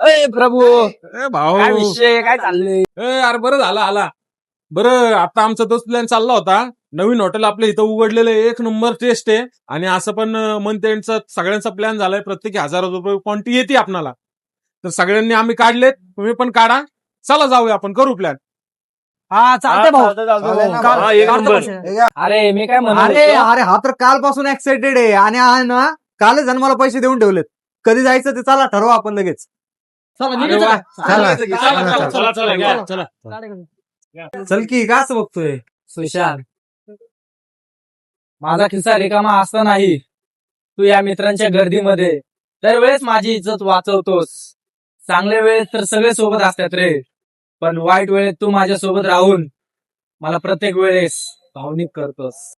अय प्रभू. ए भाऊ. काय विषय काय चाललंय? ए अरे बरं झालं आला. बरं आता आमचा तोच प्लॅन चालला होता. नवीन हॉटेल आपल्या इथं उघडलेलं आहे एक नंबर टेस्ट आहे. आणि असं पण मंथ एंडचा सगळ्यांचा प्लॅन झालाय. प्रत्येकी हजार रुपये क्वांटिटी येते आपणाला. तर सगळ्यांनी आम्ही काढलेत. तुम्ही पण काढा. चला जाऊया आपण. करू प्लॅन हा चालतंय भाऊ. काल- हा, एक नंबर. अरे मी काय अरे अरे हा तर कालपासून एक्साइटेड आहे. आणि हा ना कालच जण मला पैसे देऊन ठेवलेत. कधी जायचं ते चला ठरवा आपण लगेच. चला, चला, घ्या, चला. चल. की का असं बघतोय? सुशांत. माझा खिस्सा रिकामा असता नाही. तू या मित्रांच्या गर्दीमध्ये दरवेळेस माझी इज्जत वाचवतोस. चांगल्या वेळेत तर सगळे सोबत असतात रे. पण वाईट वेळेत तू माझ्या सोबत राहून मला प्रत्येक वेळेस भावनिक करतोस.